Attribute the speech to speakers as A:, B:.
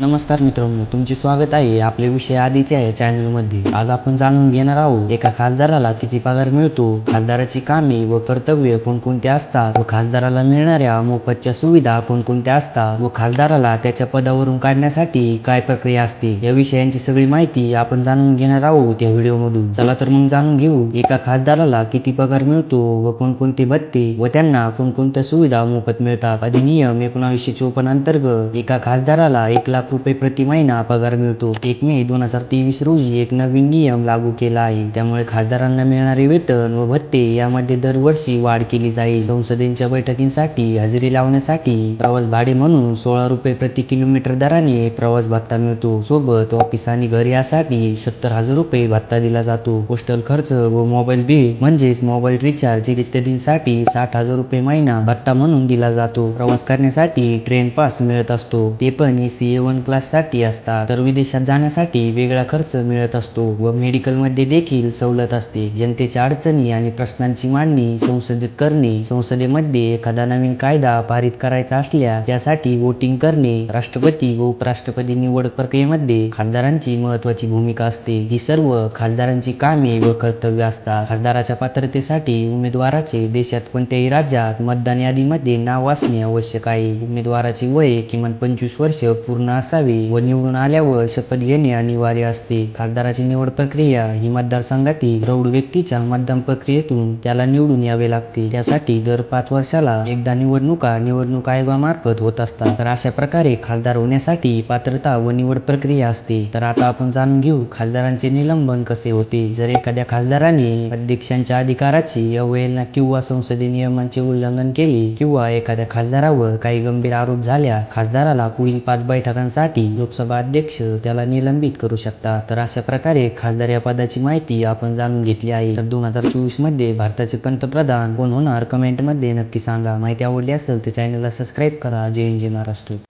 A: नमस्कार मित्रांनो तुमचे स्वागत आहे आपले विषय आधीचे आहे चॅनलमध्ये. आज आपण जाणून घेणार आहोत एका खासदाराला किती पगार मिळतो खासदाराची कामे व कर्तव्य कोणकोणते असतात व खासदाराला मिळणाऱ्या मोफतच्या सुविधा कोणकोणत्या असतात व खासदाराला त्याच्या पदावरून काढण्यासाठी काय प्रक्रिया असते या विषयांची सगळी माहिती आपण जाणून घेणार आहोत या व्हिडिओमधून. चला तर मग जाणून घेऊ एका खासदाराला किती पगार मिळतो व कोणकोणते भत्ते व त्यांना कोणकोणत्या सुविधा मोफत मिळतात. अधिनियम एकोणावीसशे चोपन्न अंतर्गत एका खासदाराला एक लाख रुपये प्रति महिना पगार मिळतो. एक मे दोन हजार तेवीस रोजी एक नवीन नियम लागू केला आहे. त्यामुळे खासदारांना मिळणारे वेतन व भत्ते यामध्ये दरवर्षी वाढ केली जाईल. संसदेच्या बैठकींसाठी हजेरी लावण्यासाठी प्रवास भाडे म्हणून सोळा रुपये प्रति किलोमीटर दराने प्रवास भत्ता मिळतो. सोबत ऑफिस आणि घर यासाठी सत्तर हजार रुपये भत्ता दिला जातो. पोस्टल खर्च व मोबाईल बिल म्हणजेच मोबाईल रिचार्ज इत्यादींसाठी साठ हजार रुपये महिना भत्ता म्हणून दिला जातो. प्रवास करण्यासाठी ट्रेन पास मिळत असतो. ते पण एसी ए वन क्लाससाठी असतात. तर विदेशात जाण्यासाठी वेगळा खर्च मिळत असतो व मेडिकलमध्ये देखील सवलत असते. जनतेच्या अडचणी आणि प्रश्नांची मांडणी संसदेत करणे संसदेमध्ये एखादा नवीन कायदा पारित करायचा असल्यास त्यासाठी वोटिंग करणे राष्ट्रपती व उपराष्ट्रपती निवड प्रक्रियेमध्ये खासदारांची महत्वाची भूमिका असते. ही सर्व खासदारांची कामे व कर्तव्य असतात. खासदाराच्या पात्रतेसाठी उमेदवाराचे देशात कोणत्याही राज्यात मतदान यादीमध्ये नाव असणे आवश्यक आहे. उमेदवाराचे वय किमान पंचवीस वर्ष पूर्ण असावे व निवडून आल्यावर शपथ घेणे अनिवार्य असते. खासदाराची निवड प्रक्रिया ही मतदारसंघातील प्रौढ व्यक्तीच्या मतदान प्रक्रियेतून त्याला निवडून यावे लागते. त्यासाठी दर पाच वर्षाला एकदा निवडणुका निवडणूक आयोगामार्फत होत असतात. तर अशा प्रकारे खासदार होण्यासाठी पात्रता व निवड प्रक्रिया असते. तर आता आपण जाणून घेऊ खासदारांचे निलंबन कसे होते. जर एखाद्या खासदाराने अध्यक्षांच्या अधिकाराची अवहेलना किंवा संसदीय नियमांचे उल्लंघन केले किंवा एखाद्या खासदारावर काही गंभीर आरोप झाल्यास खासदाराला पुढील पाच बैठकांसाठी लोकसभा अध्यक्ष त्याला निलंबित करू शकतात. तर अशा प्रकारे खासदार या पदाची माहिती आपण जाणून घेतली आहे. तर दोन हजार चोवीसमध्ये भारताचे पंतप्रधान कोण होणार? कमेंटमध्ये नक्की सांगा. माहिती आवडली असेल तर चॅनलला सबस्क्राईब करा. जय हिंद जय महाराष्ट्र.